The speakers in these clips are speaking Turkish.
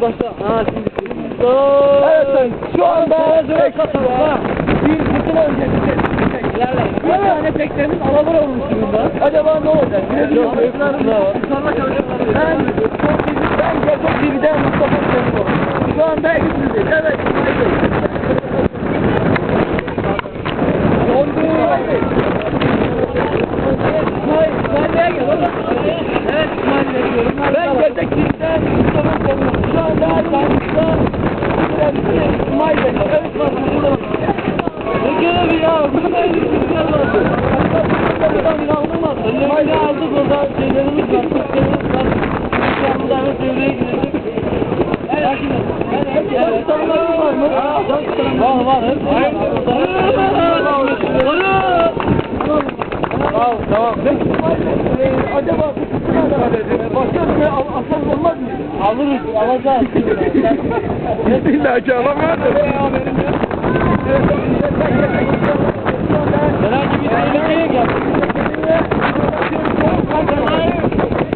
başla. Ha şimdi. Evet sen şu anda tek bir fırtına öncesi. Bir tane teknenin alabora olmuş durumda. Acaba ne olacak? Yok, büyük fırtına var. Ben çok bir, bence çok birden Mustafa Şenol. Şu anda İzmir'deyiz. Evet. Dondu. İsmail, İsmail'e gel oğlum. Evet İsmail'e gidiyorum. Ben gerçek birden Mustafa Şenol. Şu anda Tanrı'da İzmir'de İsmail Bey. Evet var. Burada bak. Ne görevi ya? Burada en güzel var. Buradan bir alınmaz. Önlerine aldık orada şeylerimiz var. Kutlarımız var. İnşallah hemen devreye girecek. Evet. Evet. Evet. Tanrı'nın var mı? Var var. Hep Tamam tamam. Peki İsmail Bey, e, acaba bu fırtınada e, başka bir al- asal olmaz mı? Alırız, alacağız. İlla ki alamıyordur. Herhangi bir tehlikeye gel.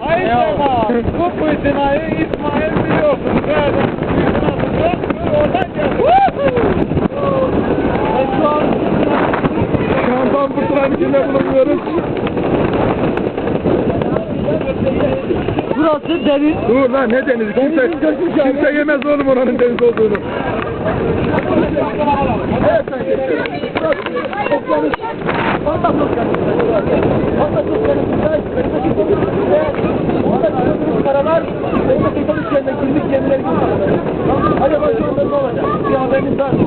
Hayır ama bu fırtınayı İsmail biliyorsun. Böyle oradan geldi. Ve şu an Şu an tam fırtınanın içinde bulunuyoruz. Burası derin. Dur lan ne denizi? Kimse, kimse yemez oğlum oranın deniz olduğunu. Evet Okyanus. Orada okyanus. Orada okyanus. Kırmızı okyanus. Orada kırmızı karalar. Orada kırmızı yerine girmiş gemiler gibi. Acaba şu anda ne olacak? Bir haberiniz var mı?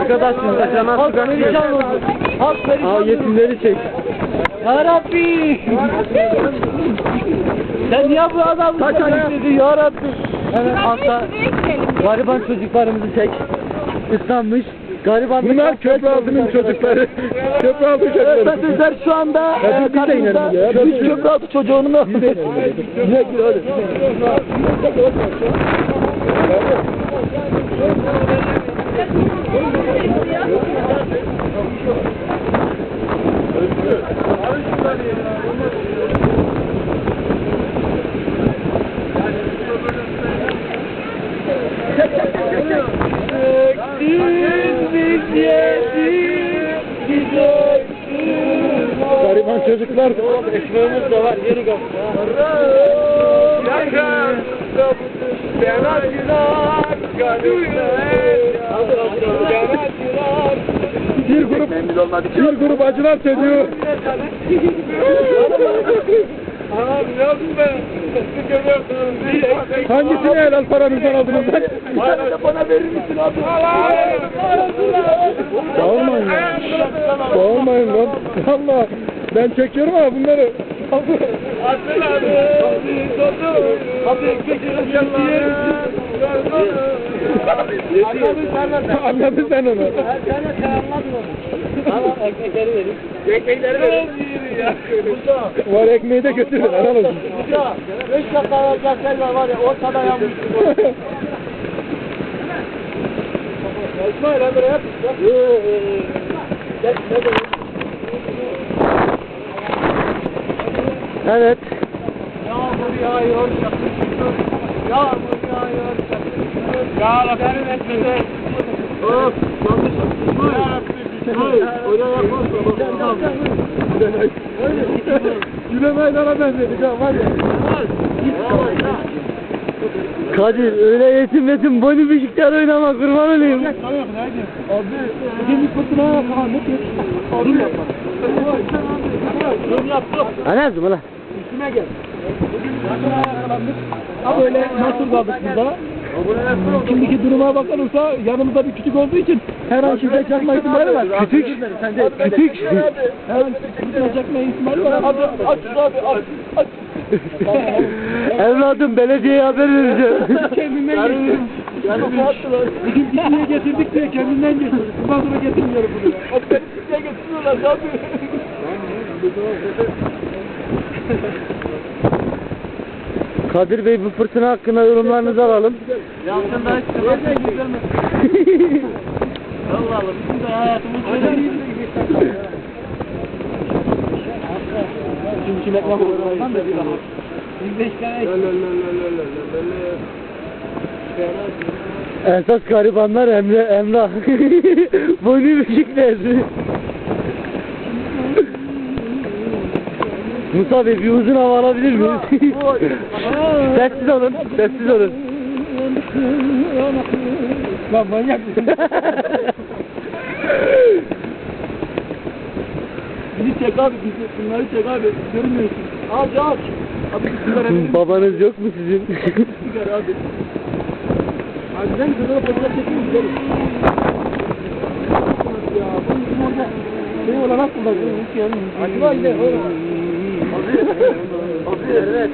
Arkadaş şimdi cana Halk perişan oldu. Halk perişan Al oldu. yetimleri çek. Ya Rabbi. Sen niye bu adamı istedin ya Rabbi? Evet hasta gariban çocuklarımızı çek. Islanmış. Gariban Bunlar köprü altının çocukları. köprü altı çocukları. Evet, bizler şu anda Ya e, karşımızda üç de köprü altı çocuğunu mu? Biz de inelim. Yine gir hadi. Gariban çocuklar. Ekmeğimiz de var bir grup acılar söylüyor. Ne oldu be? Siz görüyorsunuz diye. Hangisini helal paranızdan aldınız lan? Bir bana verir misin abi? Dağılmayın lan. Dağılmayın lan. Valla ben çekiyorum ama bunları. Anladın sen onu. Sen sen anladın onu. Tamam ekmekleri verin. Ekmekleri verin. Var ekmeği de götürün. Olsun. Ya, beş dakika alacak yerler var ya ortada yanmış. İsmail Emre yap. Evet. Yağmur yağıyor, çatışıyor. Yağmur yağıyor, çatışıyor. Ya Rabbi etmedi. Hop. Yanlış yaptın. Ya Rabbi. Öyle yapmazsa Gülen Aydar'a benzedik ha var ya. Kadir öyle yetim yetim boynu büyükler oynama kurban olayım. Abi bugün bir fırtına yapma. Ne Abi yapma. Dur yaptım. Anladın mı lan? Üstüme gel. Ha böyle nasıl kaldık burada? Şimdiki duruma bakılırsa yanımızda bir küçük olduğu için her an şifre çakma ihtimali var. Küçük. Küçük. Her an şifre çakma ihtimali var. Abi aç abi aç. Aç. Evladım belediyeye haber vereceğim. Kendinden getirdim. Bugün pisliğe getirdik diye kendinden getirdik. Bundan sonra getirmiyorum bunu. Beni pisliğe getiriyorlar abi. Kadir Bey bu fırtına hakkında yorumlarınızı alalım. Yankında hiç kıvırcık güzelmez. Allah Allah. Bizim de hayatımız böyle. Şimdi kim ekmek olur? 25 tane. La la la la la la la la. Esas garibanlar Emre, Emrah. Boynu bükükler. Musa Bey bir uzun hava alabilir miyiz? sessiz olun, sessiz olun. Lan manyak? Bizi çek abi, bizi, bunları çek abi, görmüyorsun. Aç aç. Abi bir sigara verir? Babanız yok mu sizin? sigara abi. Abi sen kızına fotoğraf çekeyim? Gidelim. Ya bu bizim orada şey olarak kullanıyor. Acaba yine o. Abi, abi evet.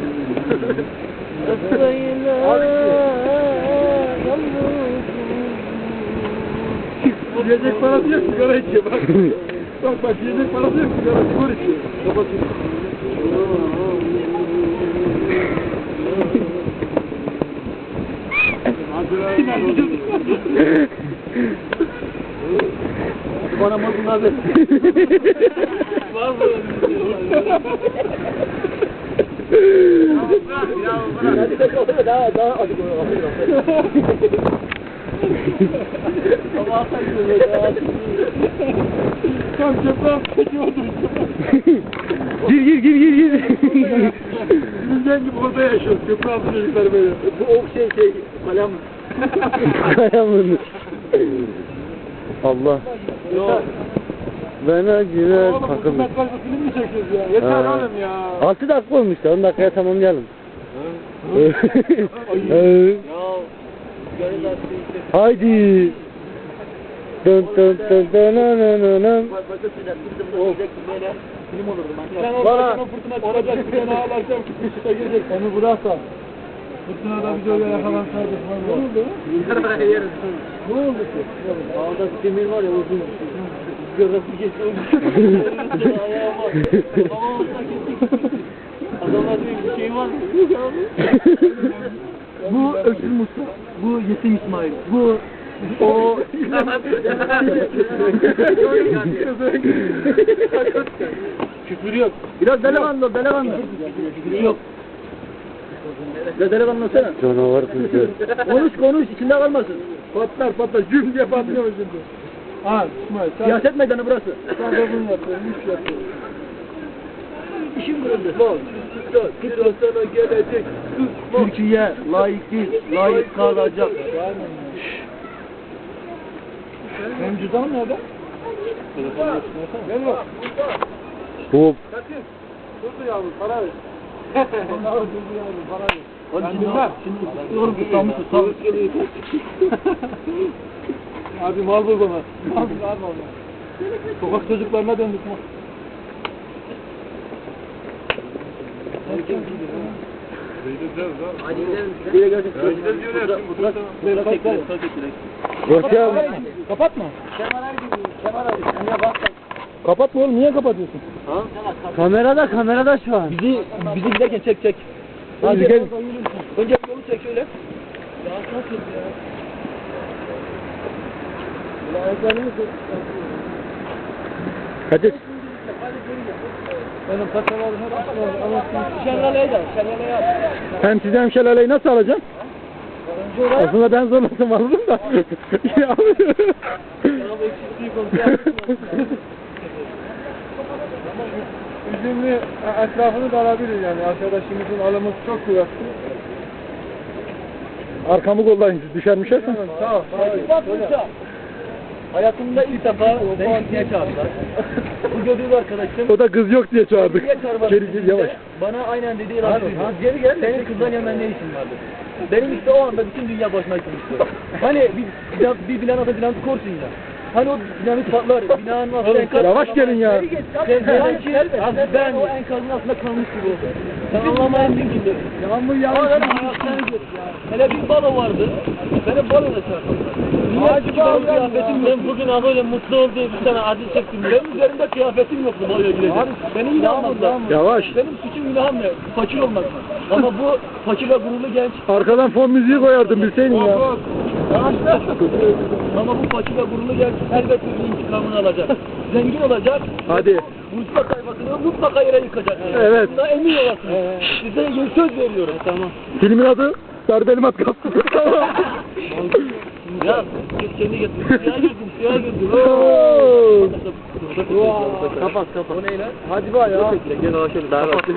Yiyecek parası yok sigara içiyor bak. bak bak yiyecek parası yok sigara sigara içiyor. Kapatıyor. Bana mazlum abi. Var mı? Daha daha acı Tam köprü çekiyordu. Gir gir gir gir gir. Bizden gibi orada yaşıyoruz. Köprü altı çocuklar böyle. Bu ok şey şey kalem. Kalemın. Allah. Yok. Ben acılar Oğlum bu takıldım. hizmet karşı film mi çekiyoruz ya? Yeter Ha. oğlum ya. 6 dakika olmuş da 10 dakikaya tamamlayalım. İşte. Haydi. Dön dön dön dön dön dön dön dön. Film olurdu sana fırtına çıkacak bir tane ağlarsan kışta girecek. Onu bıraksa. Fırtınada biz öyle yakalansaydık. Ne oldu? Ne oldu ki? Ağda demir var ya uzun. Görüntü geçiyor. Ayağıma. Babam olsa kestik. Adamlar diyor bir şey var mı? Bu Öksüz Musa. Bu Yetim İsmail. Bu o Küfür yok. biraz delikanlı delikanlı. Küfür yok. Ya delikanlısana. Canavar kızı. konuş konuş içinde kalmasın. Patlar patlar. Güm diye patlıyor şimdi. Ha İsmail sen Siyaset meydanı burası. bunu yapıyorsun. Üç yapıyorsun. İşim kırıldı. Kısa sana gelecek. Türkiye layık değil, layık kalacak. Benim cüzdanım nerede? Gel bak. Hop. Durdu yavrum para ver. Durdu yavrum para ver. Ben bilmem. Şimdi yorum tutamı tutam. Abi mal bul bana. Mal bul al bana. Sokak çocuklarına döndük mü? Hocam. Kapatma. Kapatma oğlum niye kapatıyorsun? Kamerada kamerada şu an. Bizi bizi giderken çek çek. Hadi gel. Önce yolu çek şöyle. Hadi. Benim paçalarım hep ıslandı. Ama şelaleyi de şelaleyi al. Hem size hem şelaleyi nasıl alacağım? Aslında ben zorlasam alırım da. Ya. Üzümlü e, etrafını da alabilir yani. Arkadaşımızın alımı çok kuvvetli. Arkamı kollayın siz düşer düşersen. Sağ ol. Bak Musa. Hayatımda ilk defa beni pikniğe çağırdılar. Bu gördüğünüz arkadaşım O da kız yok diye çağırdık. Geri gel yavaş. Bana aynen dediği laf. Geri gel. Senin kızdan yanında ne işin vardı? Benim işte o anda bütün dünya başıma yıkılmıştı. Hani bir, bir, bir binanın adı binanın korsun ya. Hani o binanın patlar, binanın altında enkaz... yavaş gelin ya. Sen sanki ben o enkazın altında kalmış gibi oldu. Sen anlamayındın ki. Yağmur Ama yağmış. benim hayattan git ya. Hele bir balo vardı. Benim balo da benim bakalım kıyafetim ya. yok. Ben bugün ha böyle mutlu ol diye bir tane acı çektim. Benim üzerimde kıyafetim yoktu baloya gidecek. Abi, Beni yine almadılar. Yavaş. Benim suçum günahım ne? Fakir olmak. Ama bu fakir ve gururlu genç Arkadan fon müziği koyardım bilseydin ya. ama bu fakir ve gururlu genç elbette bir intikamını alacak. Zengin olacak. Hadi. Mustafa tayfasını balığı mutlaka yere yıkacak. Evet. Buna emin olasınız. Size söz veriyorum. Tamam. Filmin adı Darbeli Matkap. Ya kendi getir. Girdim, suya girdim. Oo. Kapat kapat. O ne lan? Hadi bak ya. Gel daha rahat.